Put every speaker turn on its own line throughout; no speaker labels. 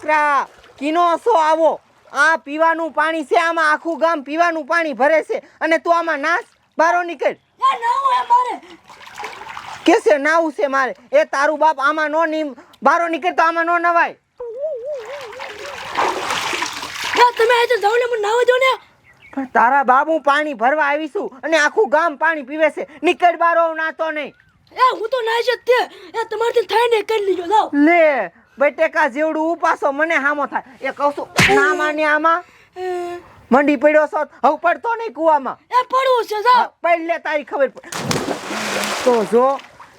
છોકરા કીનો છો આવો. આ પીવાનું પાણી છે આમાં આખું ગામ પીવાનું પાણી ભરે છે. અને તું આમાં નાસ બારો નીકળ.
એ મારે.
કે છે નાવું છે મારે? એ તારું બાપ આમાં નો નીમ બારો નીકળ તો આમાં નો નવાય.
તમે આજે જાવ ને મને નાવા ને.
પણ તારા બાપ હું પાણી ભરવા આવીશું અને આખું ગામ પાણી પીવે છે. નીકળ બારો નાતો નહીં.
એ હું તો નાઈ જ તે. એ તમારથી થાય ને કરી લીજો જાવ
લે બટેકા જેવડું ઉપાસો મને હામો થાય. એ કહું છું ના માને આમાં. મંડી પડ્યો છો હવે પડતો નહીં કુવામાં.
એ પડવું છે જાવ
પહેલે લે તારી ખબર પડે તો જો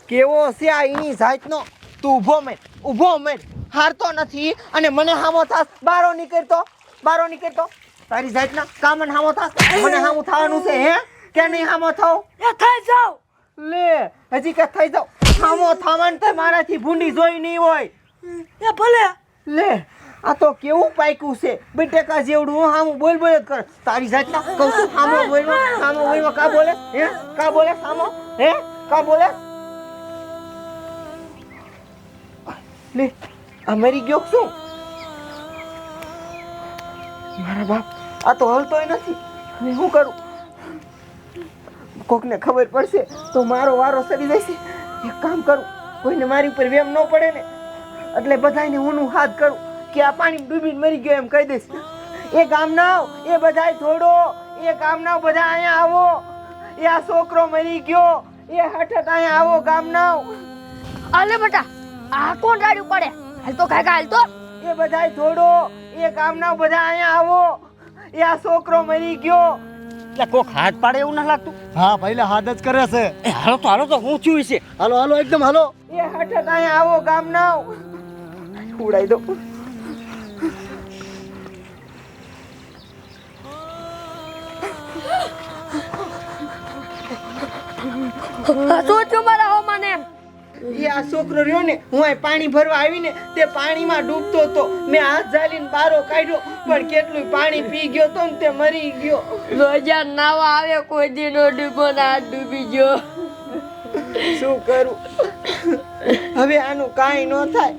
કેવો છે આ એની જાતનો? તું ઊભો મેર ઊભો મેર હારતો નથી અને મને હામો થાસ બારો નીકળતો બારો નીકળતો. તારી જાતના કામન હામો થાસ મને હામું થવાનું છે હે? કે નહીં હામો થાવ?
એ થઈ જાવ.
લે હજી કે થઈ જાવ. હામો થવાનું તે મારાથી ભૂંડી જોઈ નહીં હોય.
એ ભલે.
લે, આ તો કેવું પાક્યું છે? બટેકા જેવડું હું, હામું બોલ બોલ જ કર. તારી જાતના કહું છું સામો બોલવા સામો બોલવા. કા બોલે? હે? કા બોલે સામો હે? કા બોલે? લે, આ મરી ગયો શું મારા બાપ, આ તો હલતોય નથી. હવે શું કરું? કોકને ખબર પડશે તો મારો વારો સરી જશે. એક કામ કરું, કોઈને મારી ઉપર વેમ ન પડે ને એટલે બધાને હું હાથ કરું કે આ પાણી ડૂબીને મરી ગયો એમ કહી દઈશ. એ ગામના એ બધાય થોડો એ ગામના બધા અહીંયા આવો. એ આ છોકરો મરી ગયો એ હઠત અહીંયા આવો ગામના
આલે બેટા આ કોણ ગાડી પડે? હાલ તો કાકા હાલ તો.
એ બધાય થોડો એ ગામના બધા અહીંયા આવો. એ આ છોકરો મરી ગયો.
એટલે કોક હાથ પાડે એવું ના લાગતું?
હા ભાઈલા હાથ જ કરે છે.
હાલો તો હાલો તો હું થયું છે.
હાલો હાલો એકદમ હાલો.
એ હઠત અહીંયા આવો ગામના ઉડાઈ દો
શું મારા હો મને
એ આ છોકરો રહ્યો ને હું અહીં પાણી ભરવા આવીને તે પાણીમાં ડૂબતો હતો. મેં હાથ ઝાલીને બારો કાઢ્યો પણ કેટલું પાણી પી ગયો તો ને તે મરી ગયો.
રોજા નાવા આવે કોઈ દી નો ડૂબો ના ડૂબી ગયો.
શું કરું? હવે આનું કાંઈ ન થાય.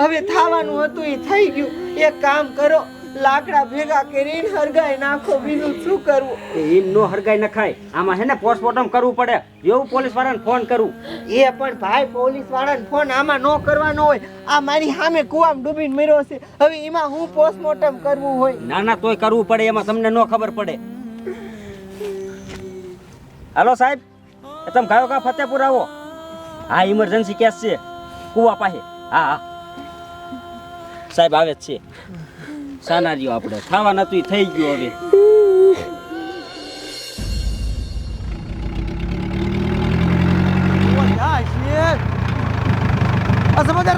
હવે થવાનું હતું એ થઈ ગયું. એક કામ કરો લાકડા ભેગા કરીને હરગાઈ નાખો. બીજું શું કરવું?
એ નો હરગાઈ નખાય. આમાં હે ને પોસ્ટમોર્ટમ કરવું પડે. એવું પોલીસ વાળાને ફોન કરું.
એ પણ ભાઈ પોલીસ વાળાને ફોન આમાં ન કરવાનો હોય. આ મારી સામે કુવામાં ડૂબીને મર્યો છે. હવે એમાં હું પોસ્ટમોર્ટમ કરવું હોય?
ના ના તોય કરવું પડે. એમાં તમને નો ખબર પડે. હાલો સાહેબ. તમે ગાયો કા ફતેપુર આવો? હા ઇમરજન્સી કેસ છે. કુવા પાસે હા હા. સાહેબ આવે જ છે. સાના રહ્યો આપણે. ખાવા નતું થઈ ગયું હવે.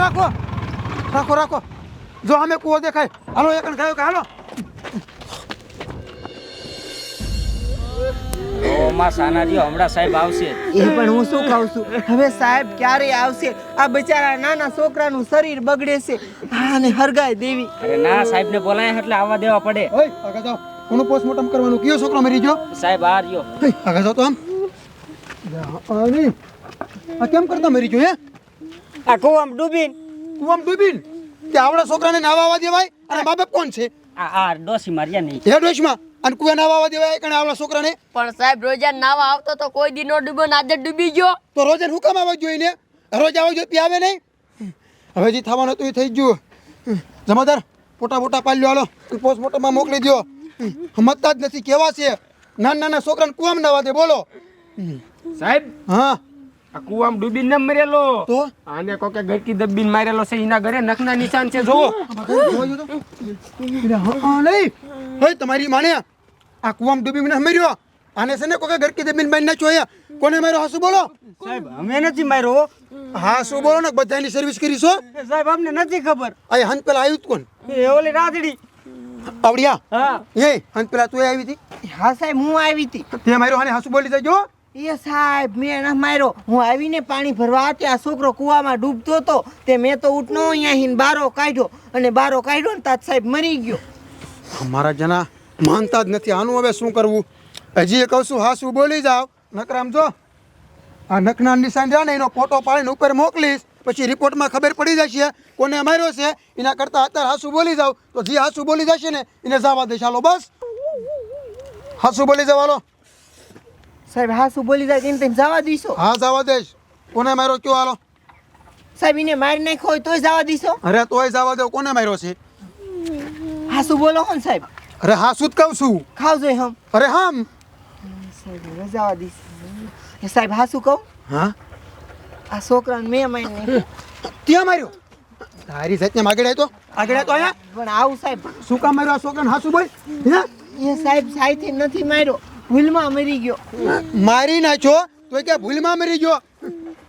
રાખો. રાખો રાખો. જો અમે કુવો દેખાય. હાલો, એક ગયો કે હાલો.
ઓ માં હમણાં સાહેબ આવશે.
એ પણ હું શું કહું છું? હવે સાહેબ ક્યારે આવશે? આ બિચારા નાના છોકરાનું શરીર બગડે છે. આને હરગાય દેવી.
અરે ના સાહેબ ને બોલાય એટલે આવવા દેવા પડે.
ઓય આગળ જાઓ. કોનું પોસ્ટમોર્ટમ કરવાનું? કયો છોકરો મરી ગયો?
સાહેબ આ રહ્યો.
આગળ જાઓ તો આમ. આ કેમ કરતા મરી ગયો હે?
આ કુવામાં ડૂબીને.
કુવામાં ડૂબીન? કે આવડા છોકરાને નાવા આવવા દેવાય? અને બાપ કોણ છે?
આ આ ડોસી માર્યા નહીં.
હે ડોશમાં અને કોઈ નાવા આવવા દેવાય કણે આવડા છોકરાને?
પણ સાહેબ રોજા નાવા આવતો તો કોઈ દી નો ડૂબો ને આજે ડૂબી ગયો.
તો રોજે હું હુકમ આવવા જોઈએ ને? રોજ આવવા જોઈએ ત્યાં આવે નહીં? હવે જે થવાનું હતું એ થઈ ગયું. જમાદાર પોટા પોટા પાલ્યો હાલો. પોસ્ટમોર્ટમમાં મોકલી દો સમજતા જ નથી કેવા છે? નાના નાના છોકરાને કુવામાં નાવા દે બોલો.
સાહેબ
હા.
કુવામાં ડૂબી ને મરેલો.
તો?
આને કોકે ગટકી દબીને મારેલો છે એના ઘરે નખના નિશાન છે જો
જોયું તો? એટલે હા હે તમારી માને આ કુવામ ડૂબી ને મર્યો. આને છે ને કોઈ ગરકી દબીને મારી નાખ્યો અહીંયા. કોને માર્યો? હાસુ બોલો.
સાહેબ અમે નથી માર્યો.
હા શું બોલો ને બધાની સર્વિસ કરી છો?
સાહેબ અમને નથી ખબર.
આ હંત પેલા આવ્યું કોણ?
એ ઓલી રાતડી
આવડિયા.
હા.
એ હંત પેલા તું આવી હતી?
હા સાહેબ હું આવી હતી.
તે માર્યો હાને હાસુ બોલી દેજો
એ સાહેબ, મેં ન માર્યો હું આવીને પાણી ભરવા ત્યાં છોકરો કૂવામાં ડૂબતો હતો, તે મેં તો ઉઠનો અહીંયા હીન બારો કાઢ્યો અને બારો કાઢ્યો ને તાત સાહેબ મરી ગયો.
અમારા જના માનતા જ નથી. આનું હવે શું કરવું? હજી એ કહું છું હા શું બોલી જાવ નકરામ જો, આ નખના નિશાન રહ્યા ને, એનો ફોટો પાડીને ઉપર મોકલીશ. પછી રિપોર્ટમાં ખબર પડી જશે કોને માર્યો છે. એના કરતાં અત્યારે હાસુ બોલી જાવ તો જે હાસુ બોલી જશે ને, એને જવા દઈશ હાલો બસ. હાસુ બોલી જવાલો
સાહેબ હા શું બોલી જાય તેમ તેમ જવા દઈશો.
હા જવા દઈશ. કોને માર્યો? કયો હાલો?
સાહેબ એને મારી નાખ્યો હોય તોય જવા દઈશો.
અરે તોય જવા દો. કોને માર્યો છે?
હા શું બોલો હો ને સાહેબ?
અરે હા શું કહું છું.
ખાવ જોઈએ હમ.
અરે હમ.
સાહેબ જવા દઈશ. એ સાહેબ હા શું કહું?
હા?
આ છોકરાને મેં મારી
ત્યાં માર્યો? તારી જાતને આગળ આવ્યો તો આગળ આવ્યો તો અહીંયા.
પણ આવું સાહેબ.
શું કામ માર્યો આ છોકરાને? હાસુ બોલ? હે?
એ સાહેબ સાઈથી નથી માર્યો. ભૂલમાં મરી ગયો.
મારી નાખ્યો તો કે ભૂલમાં મરી ગયો.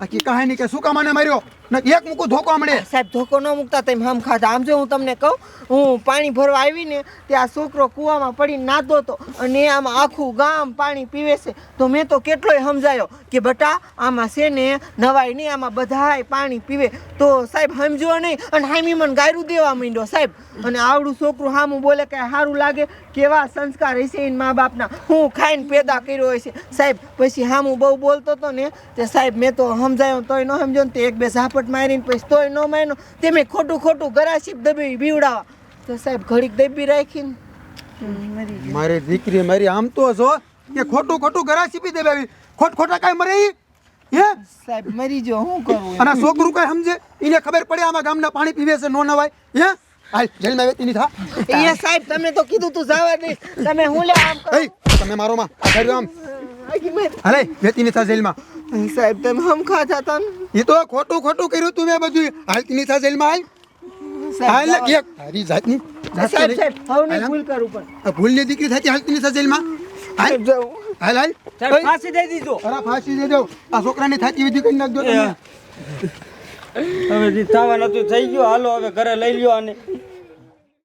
આખી કહાની કે શું કામ આને માર્યો? એક મૂકું, ધોકો મળે
સાહેબ, ધોકો ન મૂકતા, તમે હમ ખાધા. આમ જો હું તમને કહું, હું પાણી ભરવા આવીને ત્યાં છોકરો કૂવામાં પડીને નાતો હતો અને આમ આખું ગામ પાણી પીવે છે. તો મેં તો કેટલોય સમજાયો કે બટા, આમાં છે ને નવાય નહીં, આમાં બધાય પાણી પીવે. તો સાહેબ સમજો નહીં અને હામી મને ગાયરું દેવા માંડ્યો, સાહેબ. અને આવડું છોકરું હામું બોલે કે સારું લાગે, કેવા સંસ્કાર હશે એના મા બાપના હું ખાઈને પેદા કર્યો હોય છે. સાહેબ, પછી હામું બહુ બોલતો હતો ને તે સાહેબ, મેં તો સમજાયો તોય ન સમજો ને તે એક બે ઝાપટ મારીને પછી તોય ન માર્યો. તે મેં ખોટું ખોટું ગરાશીપ દબી બીવડાવા તો સાહેબ ઘડીક દબી રાખીને મરી
દીકરી મારી આમ તો જો કે ખોટું ખોટું ઘરા દબાવી. ખોટ ખોટા કાંઈ મરે હે?
સાહેબ મરી જો હું કરું
અને છોકરું કઈ સમજે? એને ખબર પડે આમાં ગામના પાણી પીવે છે નો નવાય. હે? હાલ જેલમાં વેતી ની થા
એ સાહેબ તમે તો કીધું તું જવા દે. તમે હું લે આમ કરો?
તમે મારો માં આ કર્યું આમ. હાલે વેતી ની થા જેલમાં.
સાહેબ તમે હમ ખાતા જાતા
એ તો ખોટું ખોટું કર્યું તું મેં બધું. હાલતી ની થા જેલમાં હાલ. હાલ એક. તારી જાતની જાત
સાહેબ સાહેબ હવે નહીં. ભૂલ કરું પણ.
ભૂલની દીકરી થતી હાલતી ની થા જેલમાં. હાલ. હાલ હાલ.
સાહેબ ફાંસી દઈ દીધો.
અરે ફાંસી દે દો. આ છોકરાની થાતી વિધિ કરી નાખજો તમે.
હવે જે થવાનું હતું થઈ ગયું. હાલો હવે ઘરે લઈ લ્યો અને